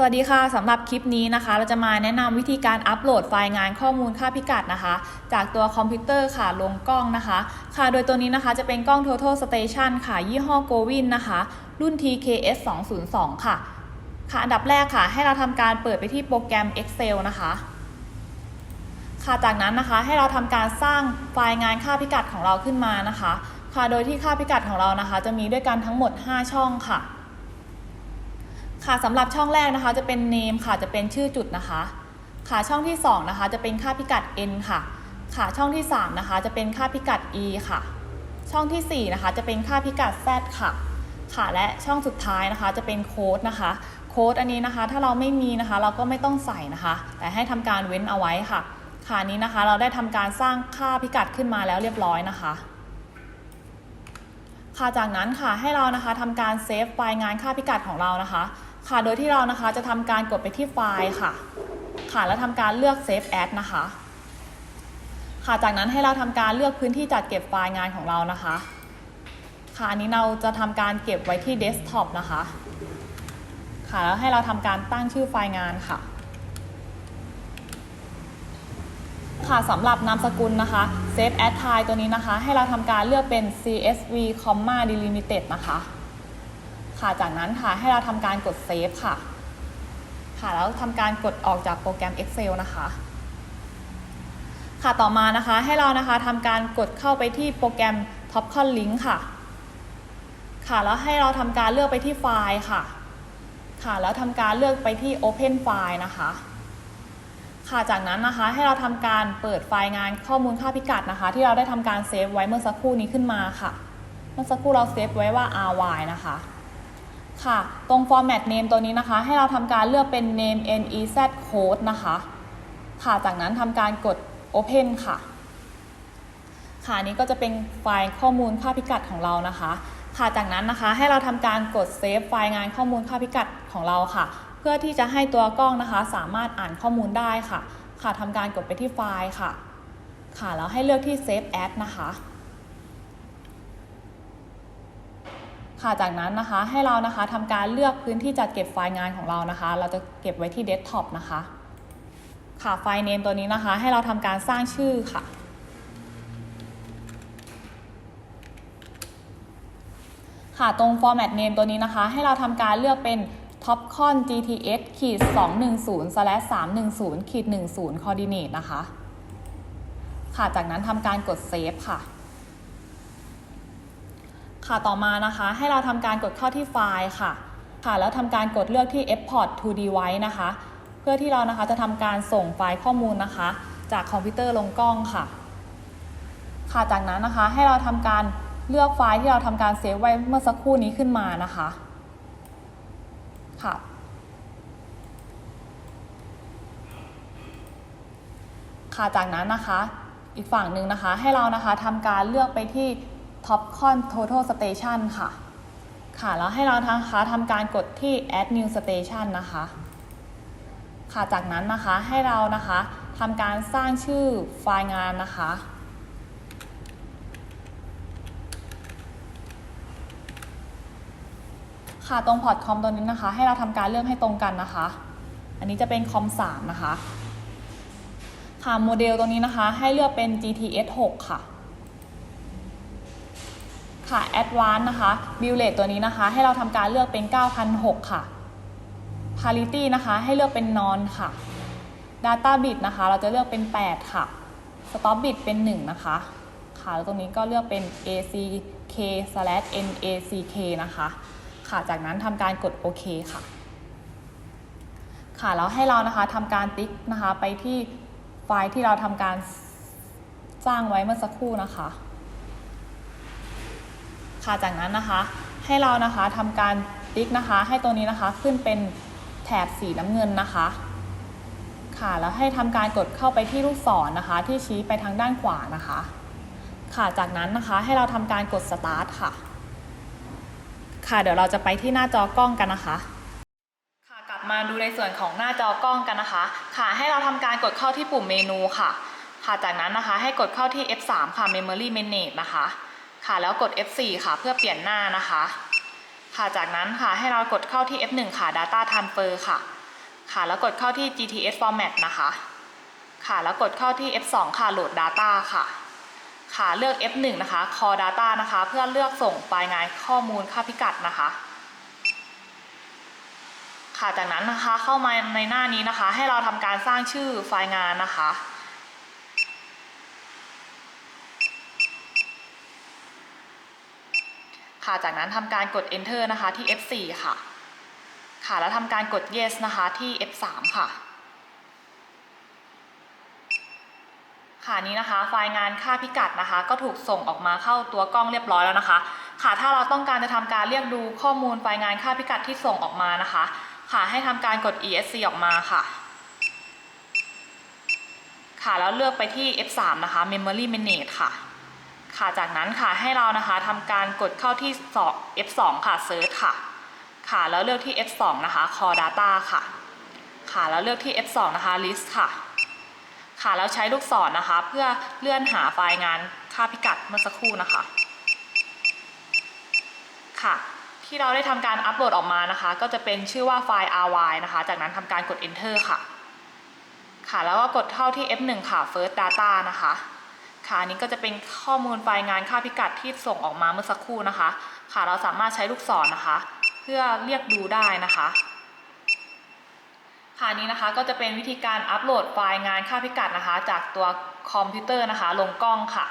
สวัสดีค่ะสำหรับคลิปนี้นะคะ เราจะมาแนะนำวิธีการอัปโหลดไฟล์งานข้อมูลค่าพิกัดนะคะ จากตัวคอมพิวเตอร์ค่ะลงกล้องนะคะ ค่ะโดยตัวนี้นะคะจะเป็นกล้อง Total Station ค่ะ ยี่ห้อ Govin นะคะ รุ่น TKS 202ค่ะ ค่ะอันดับแรกค่ะ ให้เราทำการเปิดไปที่โปรแกรม Excel นะคะ ค่ะจากนั้นนะคะให้เราทำการสร้างไฟล์งานค่าพิกัดของเราขึ้นมานะคะ ค่ะโดยที่ค่าพิกัดของเรานะคะ จะมีด้วยกันทั้งหมด 5 ช่องค่ะ ค่ะสำหรับช่องแรกนะคะจะเป็น name ค่ะจะเป็นชื่อจุดนะคะ ค่ะช่องที่2นะคะจะเป็นค่าพิกัด n ค่ะ ค่ะช่องที่3นะคะจะเป็นค่าพิกัด e ค่ะ ช่องทีสี่4นะคะจะเป็นค่าพิกัด z ค่ะ ค่ะและช่องสุดท้ายนะคะจะเป็นโค้ดนะคะ โค้ดอันนี้นะคะถ้าเราไม่มีนะคะเราก็ไม่ต้องใส่นะคะ แต่ให้ทำการเว้นเอาไว้ค่ะ ค่ะนี้นะคะเราได้ทำการสร้างค่าพิกัดขึ้นมาแล้วเรียบร้อยนะคะค่ะจากนั้นค่ะให้เรานะคะทำการเซฟไฟล์งานค่าพิกัดของเรานะคะ ค่ะ โดยที่เรานะคะจะทำการกดไปที่ไฟล์ค่ะ ค่ะ แล้วทำการเลือก Save As นะคะ ค่ะ จากนั้นให้เราทำการเลือกพื้นที่จัดเก็บไฟล์งานของเรานะคะ ค่ะ อันนี้เราจะทำการเก็บไว้ที่เดสก์ท็อปนะคะ ค่ะ แล้วให้เราทำการตั้งชื่อไฟล์งานค่ะ ค่ะสำหรับนามสกุลนะคะ Save as Type ตัวนี้นะคะ ให้เราทำการเลือกเป็น CSV, delimited นะคะ ค่ะ จากนั้นค่ะให้เราทำการกด Save ค่ะ ค่ะแล้วทำการกดออกจากโปรแกรม Excel นะคะค่ะต่อมานะคะให้เรานะคะทำการกดเข้าไปที่โปรแกรม Topcon Link ค่ะ ค่ะแล้วให้เราทำการเลือกไปที่ไฟล์ค่ะ ค่ะแล้วทำการเลือกไปที่ Open File นะคะ ค่ะจากนั้นนะคะให้เราทำการเปิดไฟล์งานข้อมูลค่าพิกัดนะคะ ที่เราได้ทำการเซฟไว้เมื่อสักครู่นี้ขึ้นมาค่ะ เมื่อสักครู่เราเซฟไว้ว่า ry นะคะ ค่ะ ตรง format name ตัวนี้นะคะ ให้เราทำการเลือกเป็น name nez code นะคะ ค่ะ จากนั้นทำการกด open ค่ะ ค่ะนี้ก็จะเป็นไฟล์ข้อมูลค่าพิกัดของเรานะคะ ค่ะ จากนั้นนะคะให้เราทำการกดเซฟไฟล์งานข้อมูลค่าพิกัดของเราค่ะ เพื่อที่จะให้ตัวกล้องนะคะ สามารถอ่านข้อมูลได้ค่ะ ค่ะทำการกดไปที่ไฟล์ค่ะ ค่ะ แล้วให้เลือกที่ Save As นะคะ ค่ะจากนั้นนะคะให้เรานะคะทำการเลือกพื้นที่จัดเก็บไฟล์งานของเรานะคะ เราจะเก็บไว้ที่เดสก์ท็อปนะคะค่ะไฟล์เนมตัวนี้นะคะ ให้เราทำการสร้างชื่อค่ะ ค่ะตรง format name ตัวนี้นะคะ ให้เราทำการเลือกเป็น topcon gts ขีด210 slash 310ขีด10 coordinate นะคะ ค่ะจากนั้นทำการกด save ค่ะ ค่ะต่อมานะคะ ให้เราทำการกดเข้าที่ไฟล์ค่ะ ค่ะ แล้วทำการกดเลือกที่ export to device นะคะ เพื่อที่เรานะคะจะทำการส่งไฟล์ข้อมูลนะคะ จากคอมพิวเตอร์ลงกล้องค่ะ ค่ะจากนั้นนะคะให้เราทำการเลือกไฟล์ที่เราทำการเซฟไว้เมื่อสักครู่นี้ขึ้นมานะคะ ค่ะค่ะจากนั้นนะคะ อีกฝั่งหนึ่งนะคะ ให้เรานะคะทำการเลือกไปที่ Topcon Total Station ค่ะ ค่ะ แล้วให้เรานะคะทำการกดที่ Add New Station นะคะ ค่ะ จากนั้นนะคะให้เรานะคะทำการสร้างชื่อไฟล์งานนะคะ ค่ะตรงพอร์ตคอมตัวนี้นะคะ ให้เราทำการเลือกให้ตรงกันนะคะ อันนี้จะเป็นคอม3นะคะ ค่ะโมเดลตัวนี้นะคะ ให้เลือกเป็น GTS 6ค่ะ ค่ะ a d v a n c e นะคะ Build Rate ตัวนี้นะคะ ให้เราทำการเลือกเป็น 9,006ค่ะ Parity นะคะให้เลือกเป็น Non ค่ะ Data Bit นะคะ เราจะเลือกเป็น 8 ค่ะ Stop Bit เป็น 1 นะคะ ค่ะแล้วตรงนี้ก็เลือกเป็น ACK NACK นะคะ ค่ะจากนั้นทำการกดโอเคค่ะ ค่ะแล้วให้เรานะคะทำการติ๊กนะคะไปที่ไฟล์ที่เราทำการสร้างไว้เมื่อสักครู่นะคะ ค่ะจากนั้นนะคะให้เรานะคะทำการติ๊กนะคะ ให้ตัวนี้นะคะขึ้นเป็นแถบสีน้ำเงินนะคะ ค่ะแล้วให้ทำการกดเข้าไปที่ลูกศรนนะคะ ที่ชี้ไปทางด้านขวานะคะ ค่ะจากนั้นนะคะให้เราทำการกด start ค่ะ ค่ะเดี๋ยวเราจะไปที่หน้าจอกล้องกันนะคะค่ะกลับมาดูในส่วนของหน้าจอกล้องกันนะคะ ค่ะ ให้เราทำการกดเข้าที่ปุ่มเมนูค่ะ ค่ะ จากนั้นนะคะให้กดเข้าที่ F3 ค่ะ Memory Manage นะคะ ค่ะแล้วกด F4 ค่ะ เพื่อเปลี่ยนหน้านะคะ ค่ะจากนั้นค่ะให้เรากดเข้าที่ F1 ค่ะ Data Transfer ค่ะ ค่ะแล้วกดเข้าที่ GTS format นะคะ ค่ะแล้วกดเข้าที่ F2 ค่ะ load data ค่ะ ค่ะเลือก F1 นะคะ core data นะคะ เพื่อเลือกส่งไฟล์งานข้อมูลค่าพิกัดนะคะค่ะจากนั้นนะคะเข้ามาในหน้านี้นะคะ ให้เราทำการสร้างชื่อไฟล์งานนะคะ ค่ะ จากนั้นทำการกด enter นะคะที่ F4 ค่ะ ค่ะ แล้วทำการกด yes นะคะที่ F3 ค่ะ ค่ะนี้นะคะ ไฟล์งานค่าพิกัดนะคะ ก็ถูกส่งออกมาเข้าตัวกล้องเรียบร้อยแล้วนะคะ ค่ะ ถ้าเราต้องการจะทำการเรียกดูข้อมูลไฟล์งานค่าพิกัดที่ส่งออกมานะคะ ค่ะ ให้ทำการกด esc ออกมาค่ะค่ะแล้วเลือกไปที่ F3 นะคะ memory manage ค่ะ ค่ะ จากนั้นค่ะให้เรานะคะทำการกดเข้าที่ F2 ค่ะ search ค่ะ ค่ะ แล้วเลือกที่ F2 นะคะ core data ค่ะ ค่ะ แล้วเลือกที่ F2 นะคะ list ค่ะ ค่ะ แล้วใช้ลูกศรนะคะ เพื่อเลื่อนหาไฟล์งานค่าพิกัดเมื่อสักครู่นะคะ ค่ะ ที่เราได้ทำการอัปโหลดออกมานะคะ ก็จะเป็นชื่อว่าไฟล์ ry นะคะ จากนั้นทำการกด enter ค่ะ ค่ะ แล้วก็กดเข้าที่ F1 ค่ะ first data นะคะ ค่ะอันนี้ก็จะเป็นข้อมูลไฟล์งานค่าพิกัดที่ส่งออกมาเมื่อสักครู่นะคะ ค่ะเราสามารถใช้ลูกศรนะคะ เพื่อเรียกดูได้นะคะ ค่ะนี้นะคะก็จะเป็นวิธีการอัปโหลดไฟล์งานค่าพิกัดนะคะ จากตัวคอมพิวเตอร์นะคะ ลงกล้องค่ะ